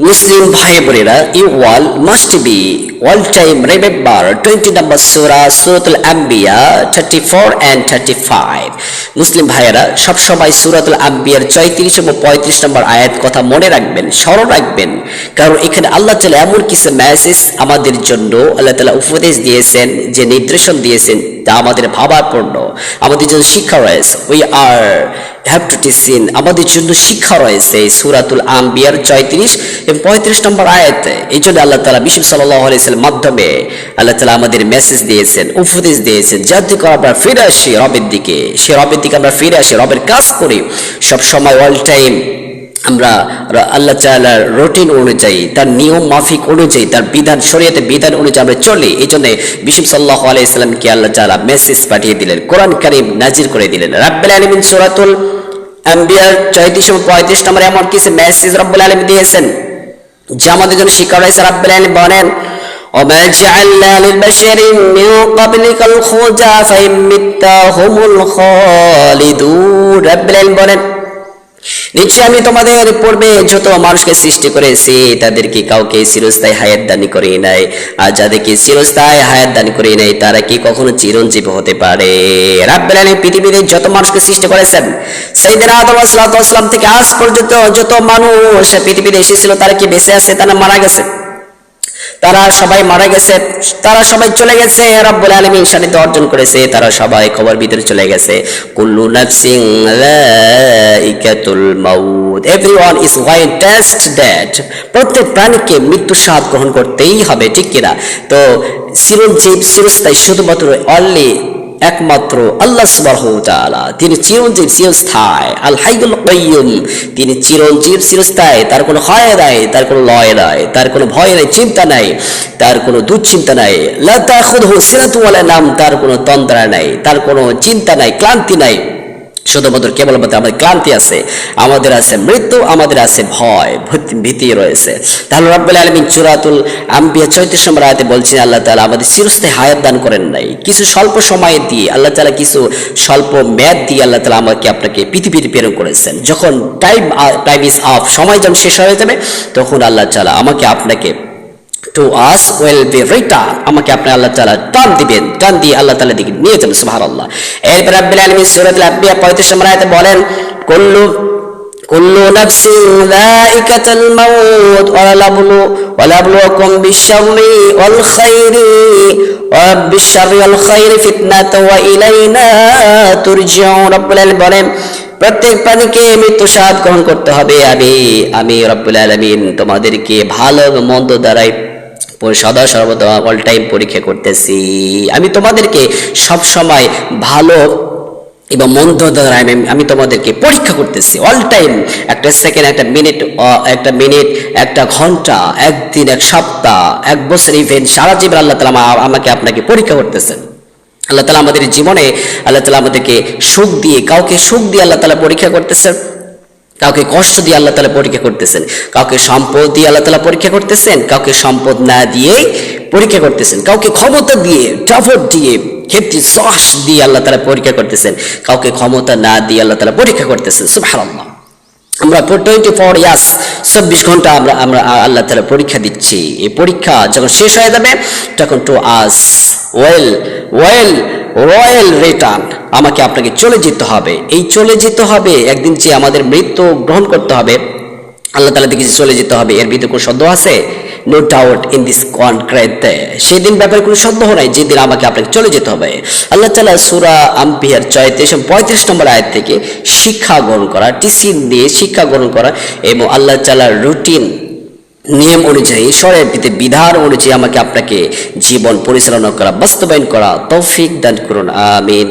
মুসলিম ভাই বোনেরা you will must be all time remember twenty number সুরা সুরাতুল আম্বিয়া থার্টি ফোর অ্যান্ড মুসলিম ভাইয়েরা, সবসময় সুরাতুল আম্বিয়ার চৌত্রিশ এবং পঁয়ত্রিশ নম্বর আয়াত কথা মনে রাখবেন, স্মরণ রাখবেন। কারণ এখানে আল্লাহ তালা এমন কিছু মেসেজ আমাদের জন্য আল্লাহ তালা উপদেশ দিয়েছেন, যে নির্দেশন দিয়েছেন তা আমাদের ভাবাপূর্ণ আমাদের জন্য শিক্ষা রয়েছে। We are have to teaching আমাদের জন্য শিক্ষা রয়েছে এই সুরাতুল আম্বিয়ার চৌত্রিশ এবং পঁয়ত্রিশ নম্বর আয়াতে। এই জন্য আল্লাহ তালা বিষ্ণু সাল্লাহ আলাইসাল্লাম মাধ্যমে আল্লাহ তালা আমাদের মেসেজ দিয়েছেন, উপদেশ দিয়েছেন যাতে করে আমরা ফিরে আসি রবের দিকে। সে রবের দিকে আমরা ফিরে আসি, রবের কাজ করি। সব সময় অল টাইম আমরা আল্লাহ তাআলার রুটিন অনুযায়ী, তার নিয়ম মাফিক অনুযায়ী, তার বিধান, শরীয়তে বিধান অনুযায়ী আমরা চলি। এই জন্য বিশুম সাল্লাহ আলাইসাল্লামকে আল্লাহ তাআলা মেসেজ পাঠিয়ে দিলেন, কোরআন কারিম নাজির করে দিলেন। রাব্বুল আলামিন সূরাতুল আম্বিয়ার চৌত্রিশ পঁয়ত্রিশ নম্বরে এমন কিছু মেসেজ রব্বুল আলম দিয়েছেন, যা আমাদের জন্য শিক্ষা রয়েছে। রাব্বুল আলামিন বলেন وما جعلنا للبشر من قبلك الخلد فإن مت هم الخالدون رب العالمين বলেন নিশ্চয় আমি তোমাদের পূর্বে যত মানুষকে সৃষ্টি করেছি তাদেরকে কাউকে চিরস্থায়ী হায়াত দানি করে নাই আর যাদেরকে চিরস্থায়ী হায়াত দানি করে নাই তারা কি কখনো চিরঞ্জীব হতে পারে রাব্বুল আলামিন পৃথিবীতে যত মানুষকে সৃষ্টি করেছেন সাইয়েদনা আদম আলাইহিস সালাম থেকে আজ পর্যন্ত যত মানুষ পৃথিবীতে এসেছিল তারা কি বেঁচে আছে তারা মারা গেছে তারা সবাই মারা গেছে, তারা সবাই চলে গেছে, রব্বুল আলমিন সান্নিধ্য অর্জন করেছে, তারা সবাই খবর ভিতরে চলে গেছে। কুল্লু নাফসিং লাইকাতুল মাউত। Everyone is wine taste that প্রত্যেক প্রাণীকে মৃত্যু স্বাদ গ্রহণ করতেই হবে, ঠিক কিনা? তো চিরঞ্জীব চিরস্থায়ী শুধুমাত্র অনলি একমাত্র আল্লাহ সুবাহ তিনি চিরঞ্জীব চিরস্থায়। আল হাইগুল কাইয়ুম। তিনি চিরঞ্জীব চিরস্থায়। তার কোনো হয় নাই, তার কোনো লয় নাই, তার কোনো ভয় নাই, চিন্তা নাই, তার কোনো দুশ্চিন্তা নাই। লতা খুদ সিনাতু ওয়ালা নাম, তার কোনো তন্দ্রা নাই, তার কোনো চিন্তা নাই, ক্লান্তি নাই। শুধুমাত্র কেবলমাত্র আমাদের ক্লান্তি আছে, আমাদের আছে মৃত্যু, আমাদের আছে ভয়, ভীতি- রয়েছে। তাহলে রব্বুল আলমিন চুরাতুল আম্বিয়া নম্বর আয়াতে বলছেন, আল্লাহ তালা আমাদের চিরস্থায়ী হায়াত দান করেন নাই। কিছু স্বল্প সময় দিয়ে, আল্লাহ তালা কিছু স্বল্প মেয়াদ দিয়ে আল্লাহ তালা আমাকে আপনাকে পৃথিবীতে প্রেরণ করেছেন। যখন টাইম টাইম ইজ আপ সময় যখন শেষ হয়ে যাবে, তখন আল্লাহ তালা আমাকে আপনাকে to us will be return আমাকে আপনি আল্লাহ তাআলা টান দিবেন। টান দিয়ে আল্লাহ তাআলা দিকে নিয়ে যাবেন, সুবহানাল্লাহ। এরপর রাব্বুল আলামিন সূরাতুল আম্বিয়া 35 নম্বর বলেন, কুল্লু কুল্লু নাফসিন যায়িকাতুল মাউত ওয়া লাবলু ওয়া লাবলুকুম বিশ-শাররি ওয়াল খাইরি ওয়া বিশ-শাররি ওয়াল প্রত্যেক প্রাণীকে মৃত্যু স্বাদ গ্রহণ করতে হবে। আমি আমি রব্বুল আলামিন তোমাদেরকে ভালো মন্দ দ্বারাই সদা সর্বদা অল টাইম পরীক্ষা করতেছি। আমি তোমাদেরকে সব সময় ভালো এবং মন্দ দ্বারা আমি তোমাদেরকে পরীক্ষা করতেছি। অল টাইম একটা সেকেন্ড একটা মিনিট একটা মিনিট একটা ঘণ্টা, একদিন, এক সপ্তাহ, এক বছর ইভেন্ট সারা জীবন আল্লাহ তালা আমাকে আপনাকে পরীক্ষা করতেছেন। আল্লাহ তালা আমাদের জীবনে, আল্লাহ তালা আমাদেরকে সুখ দিয়ে, কাউকে সুখ দিয়ে আল্লাহ তালা পরীক্ষা করতেছেন। কাউকে কষ্ট দিয়ে আল্লাহ তালা পরীক্ষা করতেছেন, কাউকে সম্পদ দিয়ে আল্লাহ তালা পরীক্ষা করতেছেন, কাউকে সম্পদ না দিয়েই পরীক্ষা করতেছেন, কাউকে ক্ষমতা দিয়ে টাফট দিয়ে ক্ষেত্রে সস দিয়ে আল্লাহ তালা পরীক্ষা করতেছেন, কাউকে ক্ষমতা না দিয়ে আল্লাহ তালা পরীক্ষা করতেছেন, সুবহানাল্লাহ। আমরা টোয়েন্টি ফোর ইয়ার্স চব্বিশ ঘণ্টা আমরা আমরা আল্লাহ তালা পরীক্ষা দিচ্ছি। এই পরীক্ষা যখন শেষ হয়ে যাবে, তখন to us well well, royal return. আমাকে আপনাকে চলে যেতে হবে। এই চলে যেতে হবে, একদিন যে আমাদের মৃত্যু গ্রহণ করতে হবে, আল্লাহ তালা দিকে চলে যেতে হবে। এর ভিতরে কোনো সন্দেহ আছে? No doubt in this concrete সেই দিন ব্যাপারে কোনো সন্দেহ নাই, যেদিন আমাকে আপনাকে চলে যেতে হবে। আল্লাহ তালা সুরা আম্পিয়ার চয়ত্রিশ পঁয়ত্রিশ নম্বর আয়াত থেকে শিক্ষা গ্রহণ করা টিসি দিয়ে শিক্ষা গ্রহণ করা এবং আল্লাহ তালার রুটিন নিয়ম অনুযায়ী প্রতি বিধান অনুযায়ী আমাকে আপনাকে জীবন পরিচালনা করা, বাস্তবায়ন করা, তৌফিক দান করুন। আমিন।